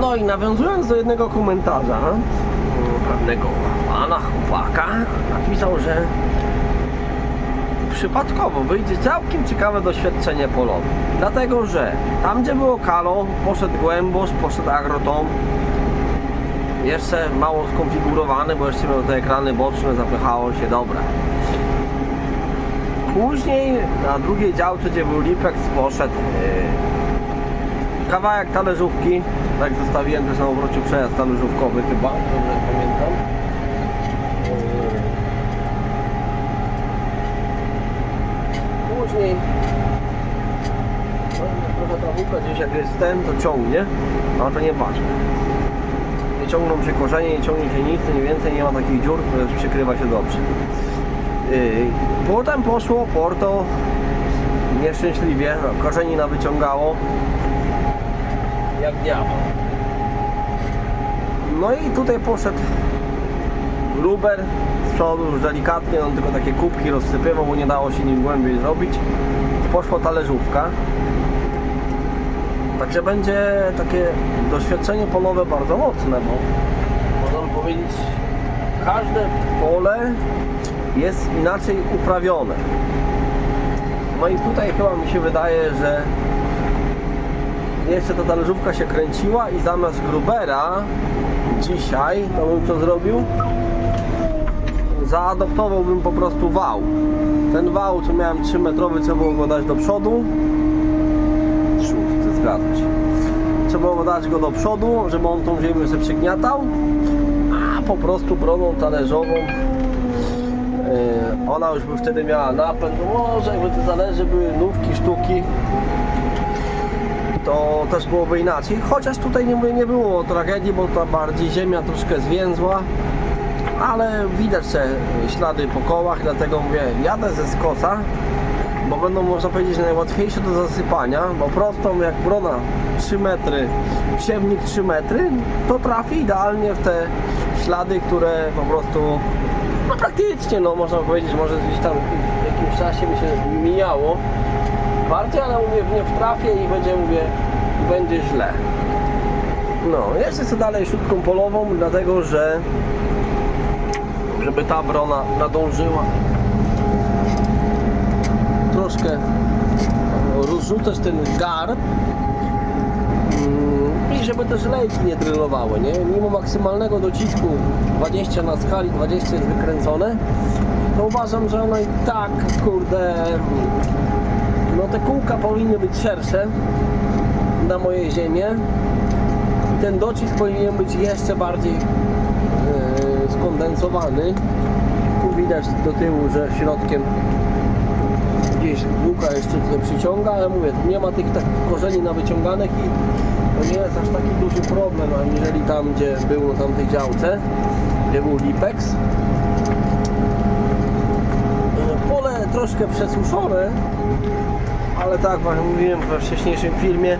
No i nawiązując do jednego komentarza pewnego pana chłopaka napisał, że przypadkowo wyjdzie całkiem ciekawe doświadczenie polowe. Dlatego, że tam gdzie było kalo, poszedł głębosz, poszedł agrotom. Jeszcze mało skonfigurowany, bo jeszcze miał te ekrany boczne, zapychało się, dobra. Później na drugiej działce, gdzie był Lipex, poszedł yy, kawałek talerzówki. Tak zostawiłem też na obrocie przejazd talerzówkowy chyba, dobrze pamiętam. Później trochę ta łuka gdzieś jak jest ten, to ciągnie, ale to nieważne. Nie ciągną się korzenie, nie ciągnie się nic, nie więcej, nie ma takich dziur, przykrywa się dobrze. Yy, Potem poszło Porto nieszczęśliwie, no, korzenina wyciągało jak diabeł. No i tutaj poszedł Ruber z przodu już delikatnie, on tylko takie kubki rozsypywał, bo nie dało się nim głębiej zrobić. Poszła talerzówka. Także będzie takie doświadczenie polowe bardzo mocne, bo można powiedzieć każde pole jest inaczej uprawione. No i tutaj chyba mi się wydaje, że jeszcze ta talerzówka się kręciła i zamiast Grubera dzisiaj, to bym co zrobił? Zaadoptowałbym po prostu wał. Ten wał, co miałem 3 metrowy, trzeba było go dać do przodu. Szósty, zgadza się. Trzeba było dać go do przodu, żeby on tą ziemię sobie przygniatał, a po prostu broną talerzową Yy, ona już by wtedy miała napęd, może jakby te talerze były nówki, sztuki, to też byłoby inaczej. Chociaż tutaj nie, nie było tragedii, bo ta bardziej ziemia troszkę zwięzła, ale widać te ślady po kołach, dlatego mówię, jadę ze skosa, bo będą można powiedzieć najłatwiejsze do zasypania, bo prostą jak brona 3 metry, siewnik 3 metry, to trafi idealnie w te ślady, które po prostu no praktycznie, no można powiedzieć, może gdzieś tam w jakimś czasie by się mijało bardziej, ale mówię, nie wtrafię i będzie, mówię, będzie źle. No, jeszcze co dalej śródką polową, dlatego że żeby ta brona nadążyła troszkę rozrzucać ten gar mm, i żeby też lejki nie drylowały, nie? Mimo maksymalnego docisku 20 na skali, 20 jest wykręcone, to uważam, że ono i tak, kurde, no te kółka powinny być szersze na mojej ziemię i ten docisk powinien być jeszcze bardziej yy, skondensowany. Tu widać do tyłu, że środkiem gdzieś buka jeszcze tutaj przyciąga, ale mówię, nie ma tych tak korzeni na wyciąganych i to nie jest aż taki duży problem, aniżeli tam, gdzie było na tamtej działce, gdzie był Lipex. Pole troszkę przesuszone, ale tak jak mówiłem we wcześniejszym filmie,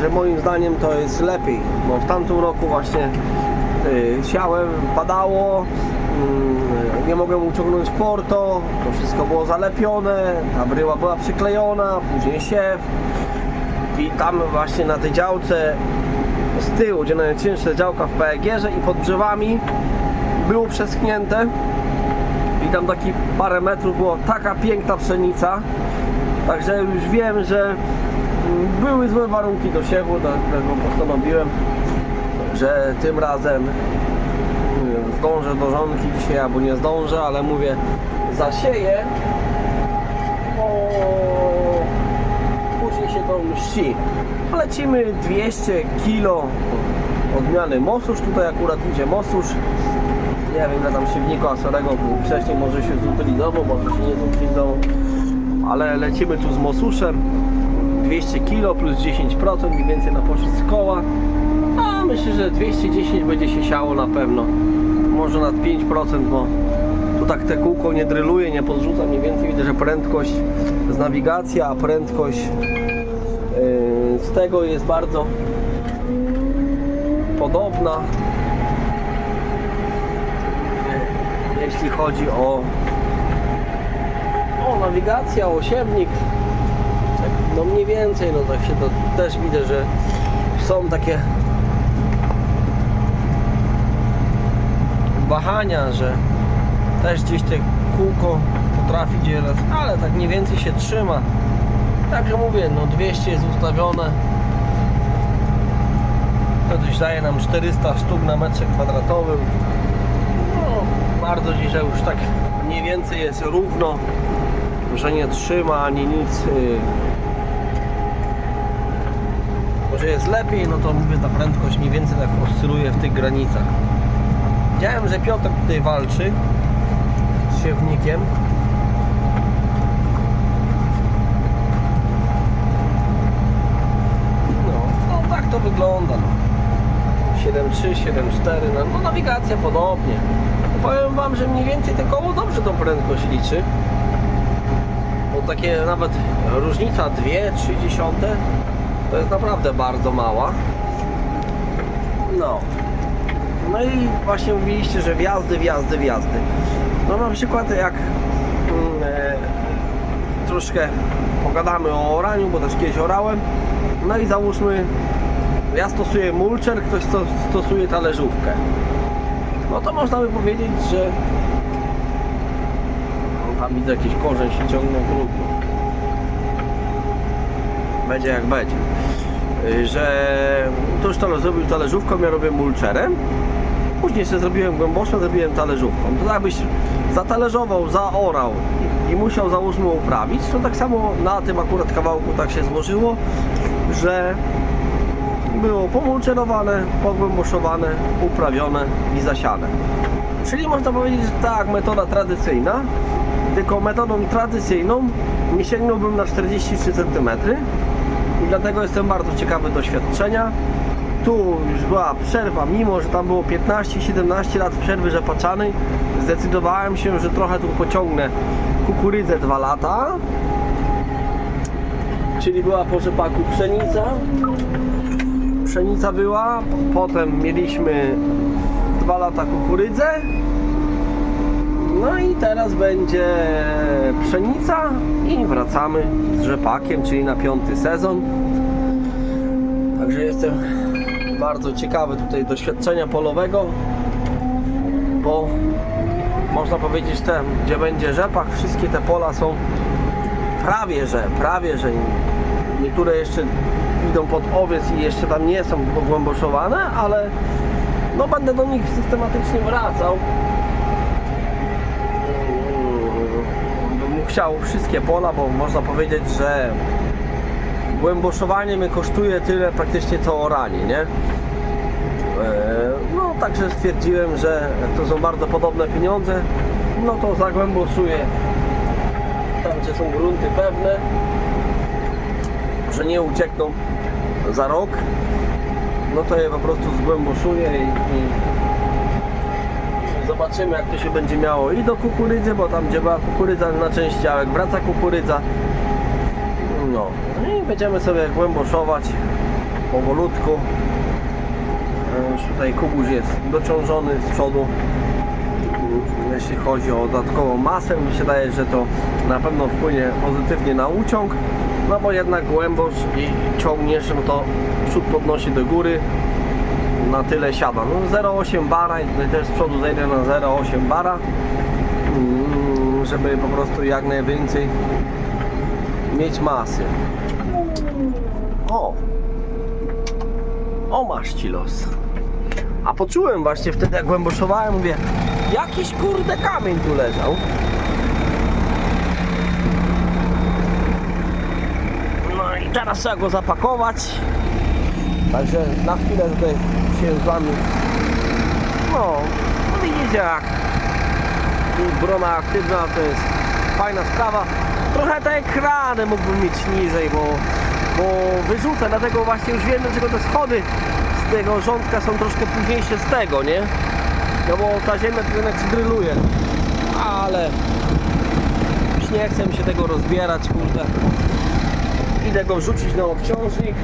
że moim zdaniem to jest lepiej, bo w tamtym roku właśnie y, siałem, padało, y, nie mogłem uciągnąć porto, to wszystko było zalepione, ta bryła była przyklejona, później siew i tam właśnie na tej działce z tyłu, gdzie najcięższa działka w PEG-ie i pod drzewami było przeschnięte i tam taki parę metrów było taka piękna pszenica, Także już wiem, że mm, były złe warunki do siewu, dlatego postanowiłem, że tym razem mm, zdążę do żonki dzisiaj albo nie zdążę, ale mówię, zasieję, bo później się to mści. Lecimy 200 kg odmiany mosusz, tutaj akurat idzie mosusz. Nie wiem ile tam siewniku asorego był wcześniej, może się zutylizował, może się nie zutylizował ale lecimy tu z Mosuszem. 200 kg plus 10% mniej więcej na poszedł z koła. A myślę, że 210 będzie się siało na pewno. Może nad 5% bo tu tak te kółko nie dryluje, nie podrzuca mniej więcej. Widzę, że prędkość jest nawigacja, a prędkość yy, z tego jest bardzo podobna. Jeśli chodzi o nawigacja, osiewnik. Tak, no mniej więcej, no tak się to też widzę, że są takie wahania, że też gdzieś te kółko potrafi dzielać, ale tak mniej więcej się trzyma. Tak jak mówię, no 200 jest ustawione. To coś daje nam 400 sztuk na metrze kwadratowym. No, bardzo dzisiaj już tak mniej więcej jest równo że nie trzyma ani nic. y. Może jest lepiej, no to mówię, ta prędkość mniej więcej tak oscyluje w tych granicach. Widziałem, że Piotr tutaj walczy z siewnikiem. No, no tak to wygląda. No. 7.3, 7.4, no, no nawigacja podobnie. Powiem Wam, że mniej więcej te koło dobrze tą prędkość liczy. Takie nawet różnica 2-3 to jest naprawdę bardzo mała. No. No i właśnie mówiliście, że wjazdy, wjazdy, wjazdy. No na przykład jak mm, e, troszkę pogadamy o oraniu, bo też kiedyś orałem. No i załóżmy, ja stosuję mulcher, ktoś sto, stosuje talerzówkę. No to można by powiedzieć, że widzę jakiś korzeń się ciągnął trudno. Będzie jak będzie. Y, Że to zrobił talerzówką, ja robię mulcherem. Później sobie zrobiłem głębosze, zrobiłem talerzówką. To jakbyś zatalerzował, zaorał i musiał załóżmy uprawić, to tak samo na tym akurat kawałku tak się złożyło, że było pomulczerowane, pogłęboszowane, uprawione i zasiane. Czyli można powiedzieć, że tak, metoda tradycyjna, tylko metodą tradycyjną nie sięgnąłbym na 43 cm i dlatego jestem bardzo ciekawy doświadczenia. Tu już była przerwa, mimo że tam było 15-17 lat przerwy rzepaczanej, zdecydowałem się, że trochę tu pociągnę kukurydzę 2 lata, czyli była po rzepaku pszenica, pszenica była, potem mieliśmy 2 lata kukurydzę, no i teraz będzie pszenica i wracamy z rzepakiem, czyli na piąty sezon. Także jestem bardzo ciekawy tutaj doświadczenia polowego, bo można powiedzieć tam, gdzie będzie rzepak, wszystkie te pola są prawie że, prawie że niektóre jeszcze idą pod owiec i jeszcze tam nie są pogłęboszowane, ale no będę do nich systematycznie wracał. Chciał wszystkie pola, bo można powiedzieć, że głęboszowanie mnie kosztuje tyle praktycznie co oranie, nie? Eee, No także stwierdziłem, że to są bardzo podobne pieniądze, no to zagłęboszuję tam gdzie są grunty pewne, że nie uciekną za rok, no to je po prostu zgłęboszuję i, i Zobaczymy jak to się będzie miało i do kukurydzy, bo tam gdzie była kukurydza na część działek wraca kukurydza. No i będziemy sobie głęboszować powolutku. E, Już tutaj kubuś jest dociążony z przodu. Jeśli chodzi o dodatkową masę, mi się daje, że to na pewno wpłynie pozytywnie na uciąg. No bo jednak głębosz i ciągniesz, no to przód podnosi do góry, na tyle siada. No 0,8 bara i tutaj też z przodu zejdę na 0,8 bara, mm, żeby po prostu jak najwięcej mieć masy. O! O masz ci los. A poczułem właśnie wtedy jak głęboszowałem, mówię, jakiś kurde kamień tu leżał. No i teraz trzeba go zapakować. Także na chwilę tutaj się z wami no, no widzicie jak brona aktywna to jest fajna sprawa. Trochę te ekrany mógłbym mieć niżej, bo, bo wyrzucę, dlatego właśnie już wiem dlaczego te schody z tego rządka są troszkę późniejsze z tego, nie? No bo ta ziemia to jednak gryluje. Ale już nie chcę mi się tego rozbierać, kurde. Idę go wrzucić na obciążnik.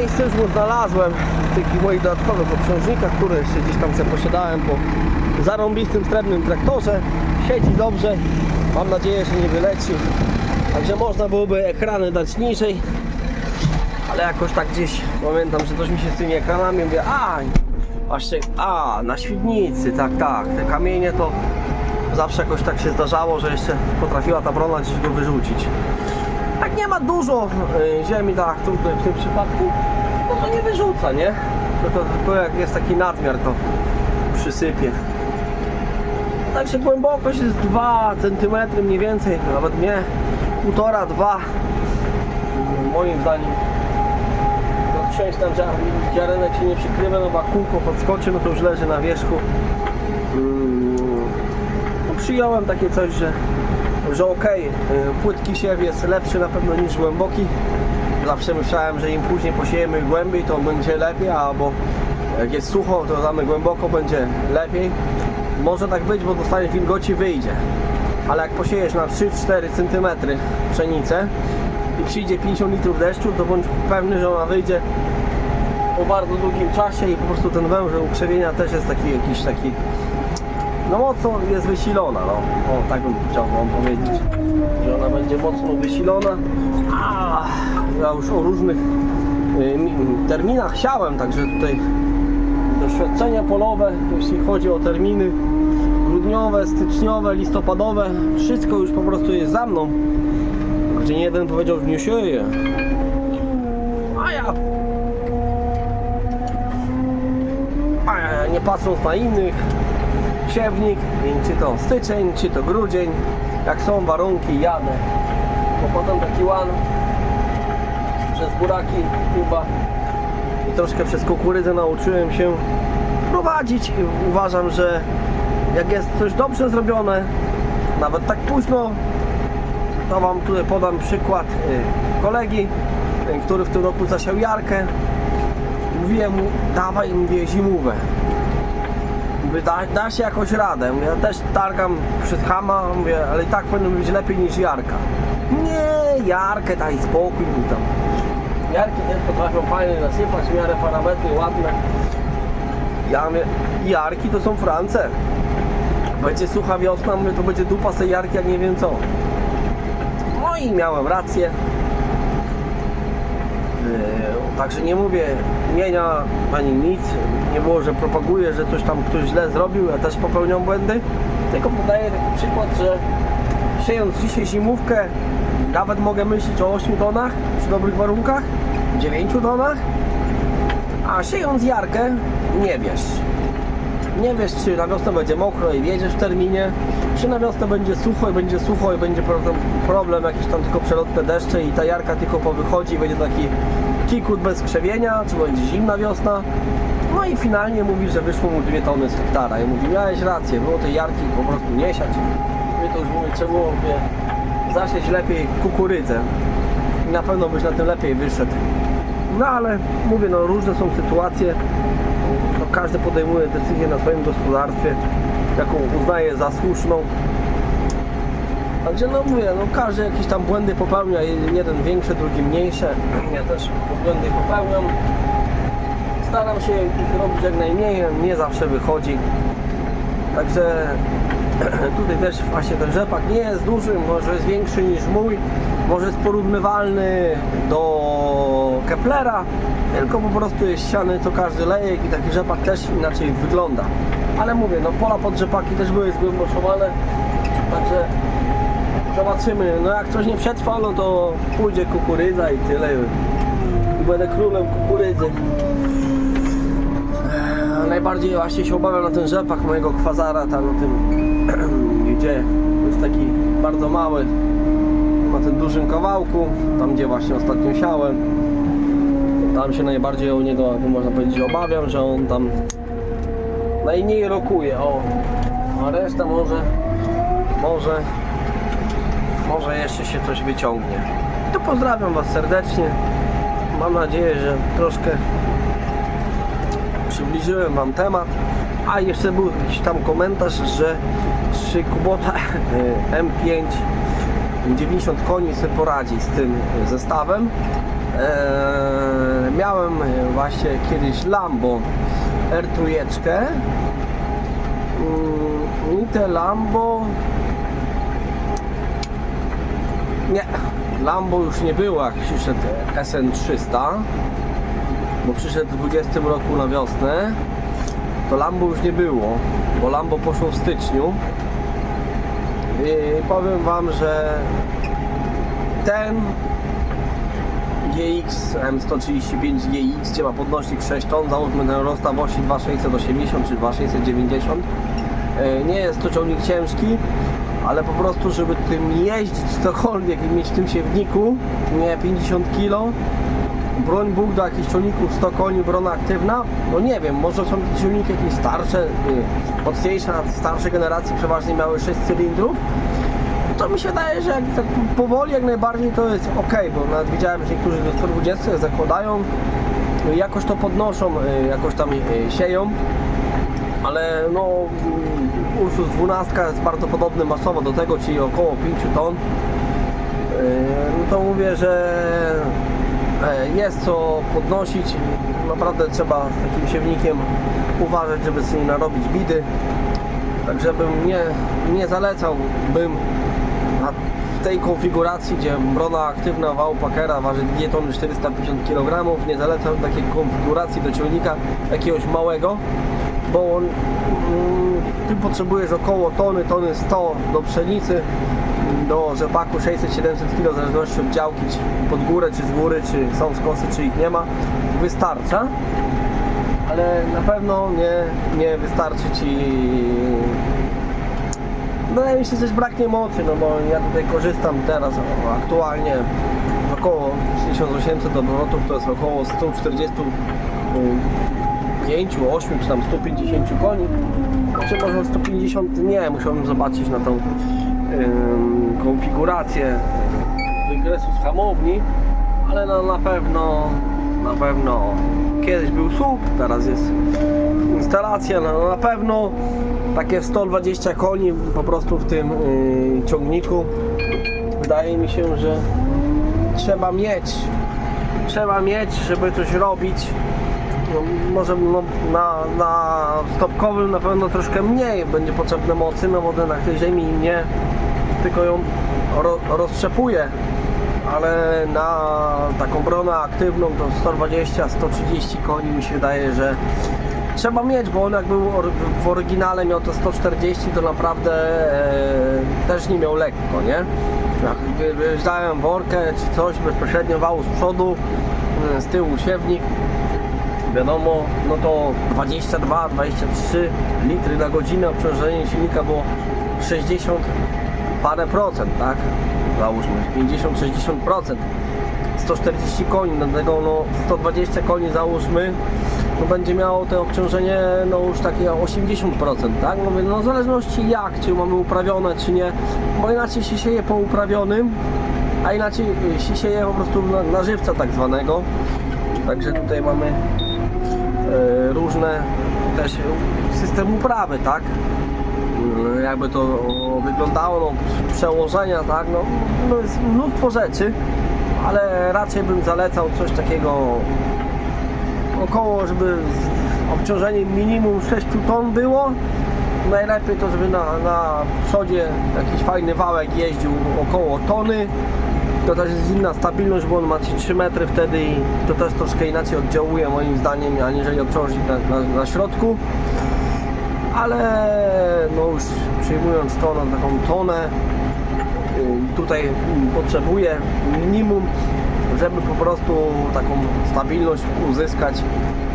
Miejsce znalazłem w tych moich dodatkowych obciążnikach, które jeszcze gdzieś tam sobie posiadałem po zarąbistym, srebrnym traktorze. Siedzi dobrze, mam nadzieję, że nie wyleci. Także można byłoby ekrany dać niżej, ale jakoś tak gdzieś pamiętam, że coś mi się z tymi ekranami mówię, a właśnie, a na świdnicy, tak, tak, te kamienie to zawsze jakoś tak się zdarzało, że jeszcze potrafiła ta brona gdzieś go wyrzucić. Nie ma dużo y, ziemi, tak w tym przypadku, no to nie wyrzuca, nie? To, to tylko jak jest taki nadmiar, to przysypie. Także głębokość jest 2 cm mniej więcej, nawet nie, 1,5-2 moim zdaniem. To wsiąść tam, ziarenek się nie przykrywa, no bo kółko podskoczy, no to już leży na wierzchu. Mm, no przyjąłem takie coś, że, że y, płytki siew jest lepszy na pewno niż głęboki. Zawsze myślałem, że im później posiejemy głębiej, to będzie lepiej, albo jak jest sucho, to damy głęboko, będzie lepiej. Może tak być, bo dostanie wilgoci wyjdzie. Ale jak posiejesz na 3-4 cm pszenicę i przyjdzie 50 litrów deszczu, to bądź pewny, że ona wyjdzie po bardzo długim czasie i po prostu ten węzeł ukrzewienia też jest taki jakiś taki no mocno jest wysilona, no. O, tak bym chciał wam powiedzieć, że ona będzie mocno wysilona. A, ja już o różnych y, mi- terminach chciałem, także tutaj doświadczenia polowe, jeśli chodzi o terminy grudniowe, styczniowe, listopadowe, wszystko już po prostu jest za mną. Gdzie nie jeden powiedział, że nie sieje. A ja a ja nie patrząc na innych, siewnik, czy to styczeń, czy to grudzień, jak są warunki, jadę. Bo potem taki łan przez buraki chyba i troszkę przez kukurydzę nauczyłem się prowadzić i uważam, że jak jest coś dobrze zrobione, nawet tak późno, to Wam tutaj podam przykład y, kolegi, y, który w tym roku zasiał jarkę. Mówiłem mu, dawaj, mówię, zimówę. Mówię, da, da się jakoś radę. Mówię, ja też targam przez hama, mówię, ale i tak powinno być lepiej niż jarka. Nie, jarkę daj spokój mi tam. Jarki też potrafią fajnie nasypać, w miarę parametry ładne. Ja mówię, jarki to są France. Będzie sucha wiosna, mówię, to będzie dupa tej jarki, jak nie wiem co. No i miałem rację. Yy, Także nie mówię imienia ani nic. Nie było, że propaguję, że coś tam ktoś źle zrobił. Ja też popełniam błędy. Tylko podaję taki przykład, że siejąc dzisiaj zimówkę, nawet mogę myśleć o 8 tonach przy dobrych warunkach, 9 tonach, a siejąc jarkę nie wiesz. Nie wiesz, czy na wiosnę będzie mokro i wiedziesz w terminie, czy na wiosnę będzie sucho i będzie sucho i będzie problem, problem jakiś tam tylko przelotne deszcze i ta jarka tylko powychodzi i będzie taki kikut bez krzewienia, czy będzie zimna wiosna. No i finalnie mówi, że wyszło mu 2 tony z hektara. I mówi, miałeś rację, było tej jarki po prostu nie siać. My to już mówię, trzeba było mówię, zasieć lepiej kukurydzę. I na pewno byś na tym lepiej wyszedł. No ale mówię, no różne są sytuacje. No, każdy podejmuje decyzję na swoim gospodarstwie, jaką uznaje za słuszną. Także no mówię, no każdy jakieś tam błędy popełnia, jeden większe, drugi mniejsze. Ja też błędy popełniam. Staram się ich robić jak najmniej, nie zawsze wychodzi. Także tutaj też właśnie ten rzepak nie jest duży, może jest większy niż mój, może jest porównywalny do Keplera, tylko po prostu jest ściany co każdy lejek i taki rzepak też inaczej wygląda. Ale mówię, no pola pod rzepaki też były zgłęboszowane, także zobaczymy. No jak coś nie przetrwa, no to pójdzie kukurydza i tyle. I będę królem kukurydzy. Eee, Najbardziej właśnie się obawiam na ten rzepak mojego kwazara tam na tym gdzie jest taki bardzo mały na tym dużym kawałku, tam gdzie właśnie ostatnio siałem. Tam się najbardziej o niego, można powiedzieć, obawiam, że on tam najmniej rokuje. O, a reszta może, może, może jeszcze się coś wyciągnie. To pozdrawiam Was serdecznie. Mam nadzieję, że troszkę przybliżyłem Wam temat. A jeszcze był jakiś tam komentarz, że czy Kubota M5 90 koni sobie poradzi z tym zestawem. Eee, miałem właśnie kiedyś Lambo R3. Mm, I te Lambo. Nie, Lambo już nie było jak przyszedł SN300, bo przyszedł w 20 roku na wiosnę. To Lambo już nie było, bo Lambo poszło w styczniu. I powiem Wam, że ten GX M135 GX, gdzie ma podnośnik 6 ton, załóżmy ten rozstaw osi 2680 czy 2690 E, nie jest to ciągnik ciężki ale po prostu żeby tym jeździć cokolwiek i mieć w tym siewniku nie 50 kg broń Bóg do jakichś ciągników 100 koni, brona aktywna no nie wiem, może są te ciągniki jakieś starsze y, mocniejsze, starsze generacji przeważnie miały 6 cylindrów. To mi się wydaje, że jak tak powoli jak najbardziej to jest ok, bo nawet widziałem, że niektórzy do 120 zakładają, jakoś to podnoszą, y, jakoś tam y, sieją, ale no Ursus 12 jest bardzo podobny masowo do tego, czyli około 5 ton. Y, No to mówię, że e, jest co podnosić. Naprawdę trzeba z takim siewnikiem uważać, żeby sobie narobić bidy. Także bym nie, nie zalecałbym w tej konfiguracji, gdzie brona aktywna wał Packera waży 2 tony 450 kg, nie zalecam takiej konfiguracji do ciągnika jakiegoś małego, bo on, mm, ty potrzebujesz około tony, tony 100 do pszenicy, do rzepaku 600-700 kg w zależności od działki, czy pod górę, czy z góry, czy są skosy, czy ich nie ma, wystarcza ale na pewno nie, nie wystarczy Ci Wydaje mi się, że braknie mocy, no bo ja tutaj korzystam teraz aktualnie około 1800 obrotów, to jest około 145, 8 czy tam 150 koni. Czy może 150? Nie, musiałbym zobaczyć na tą konfigurację wykresu z hamowni, ale no na pewno na pewno kiedyś był słup, teraz jest instalacja, no na pewno takie 120 koni po prostu w tym yy, ciągniku wydaje mi się, że trzeba mieć trzeba mieć, żeby coś robić może no, na, na stopkowym na pewno troszkę mniej będzie potrzebne mocy, no bo na tej ziemi nie tylko ją ro, roztrzepuje ale na taką bronę aktywną to 120-130 koni mi się wydaje, że trzeba mieć, bo on jak był w oryginale miał to 140 to naprawdę e, też nie miał lekko, nie? Jak wy- wyjeżdżałem workę czy coś bezpośrednio wału z przodu, e, z tyłu siewnik wiadomo, no to 22-23 litry na godzinę obciążenie silnika było 60 parę procent, tak? Załóżmy 50-60%. 140 koni, dlatego no 120 koni załóżmy, no będzie miało to obciążenie no już takie 80%, tak? Mówię, no w zależności jak, czy mamy uprawione, czy nie, bo inaczej się sieje po uprawionym, a inaczej y, się sieje po prostu na, na żywca tak zwanego. Także tutaj mamy różne też system uprawy, tak? Mm, Jakby to wyglądało, no, przełożenia, tak? No, no jest mnóstwo rzeczy, ale raczej bym zalecał coś takiego około, żeby z obciążeniem minimum 6 ton było. Najlepiej to, żeby na, na przodzie jakiś fajny wałek jeździł około tony. To też jest inna stabilność, bo on ma 3 metry wtedy i to też troszkę inaczej oddziałuje moim zdaniem, aniżeli obciążnik na, na, na środku. Ale no już przyjmując to na taką tonę, y, tutaj potrzebuję minimum, żeby po prostu taką stabilność uzyskać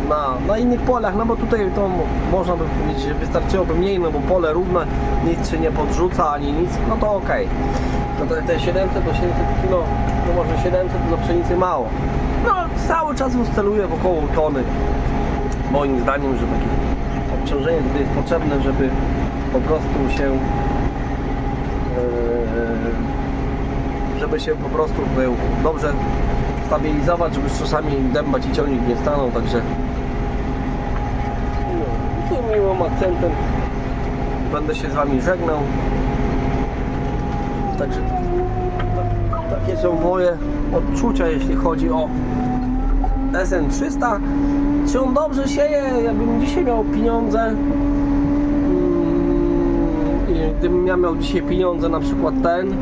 na, na innych polach, no bo tutaj to mo- można by powiedzieć, że wystarczyłoby mniej, no bo pole równe, nic się nie podrzuca ani nic, no to ok. No to te 700 do 700 kg, no może 700 do pszenicy mało. No cały czas oscyluję w około tony. Moim zdaniem, że takie obciążenie tutaj jest potrzebne, żeby po prostu się e, żeby się po prostu tutaj dobrze stabilizować, żeby z czasami dębać i ciągnik nie stanął, także miłym akcentem będę się z Wami żegnał. Także Takie są moje odczucia, jeśli chodzi o SN300. Czy on dobrze sieje? Jakbym dzisiaj miał pieniądze, mm, gdybym ja miał dzisiaj pieniądze, na przykład ten,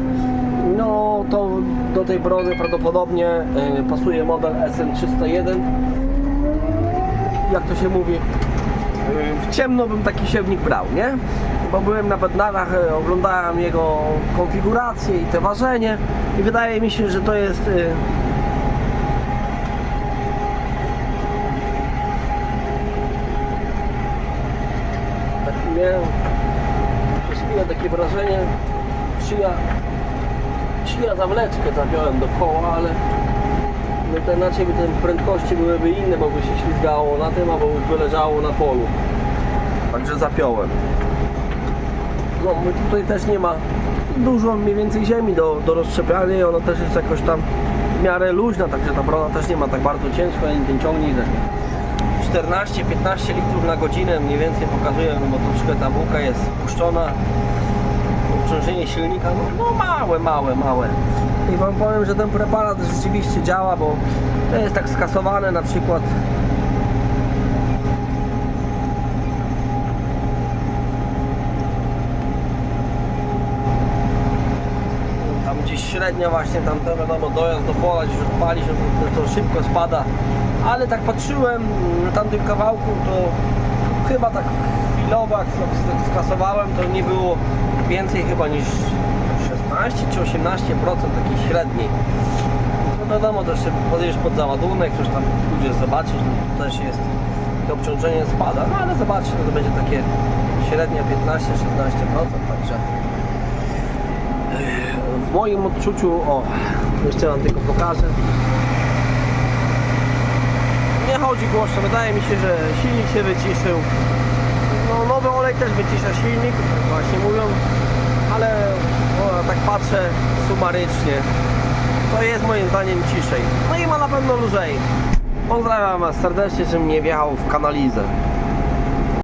no to do tej brony prawdopodobnie y, pasuje model SN301. Jak to się mówi? W ciemno bym taki siewnik brał, nie? Bo byłem na bednarach, y, oglądałem jego konfigurację i te ważenie i wydaje mi się, że to jest miałem przez chwilę takie wrażenie, czy ja, czy ja zawleczkę zapiąłem do koła, ale no to inaczej by te prędkości byłyby inne, bo by się ślizgało na tym, albo by leżało na polu. Także zapiąłem. No tutaj też nie ma dużo mniej więcej ziemi do, do rozszczepiania i ona też jest jakoś tam w miarę luźna, także ta brona też nie ma tak bardzo ciężko, ani ten ciągnik, że 14-15 litrów na godzinę mniej więcej pokazuje, no bo troszkę ta bułka jest spuszczona. Obciążenie silnika, no, no małe, małe, małe. I wam powiem, że ten preparat rzeczywiście działa, bo to jest tak skasowane na przykład tam gdzieś średnio właśnie tam to wiadomo dojazd do pola, gdzieś odpali, że to, to szybko spada. Ale tak patrzyłem na tamtym kawałku, to chyba tak chwilowo jak sk- skasowałem, to nie było więcej chyba niż 16 czy 18% takiej średniej. No wiadomo, też się podjedziesz pod załadunek, coś tam pójdziesz zobaczyć, no też jest to obciążenie spada, no ale zobaczcie, no to będzie takie średnie 15-16%, także w moim odczuciu, o, jeszcze wam tylko pokażę. Nie chodzi głośno, wydaje mi się, że silnik się wyciszył. No, nowy olej też wycisza silnik, właśnie mówią, ale o, tak patrzę sumarycznie, to jest moim zdaniem ciszej. No i ma na pewno lżej. Pozdrawiam Was serdecznie, żebym nie wjechał w kanalizę.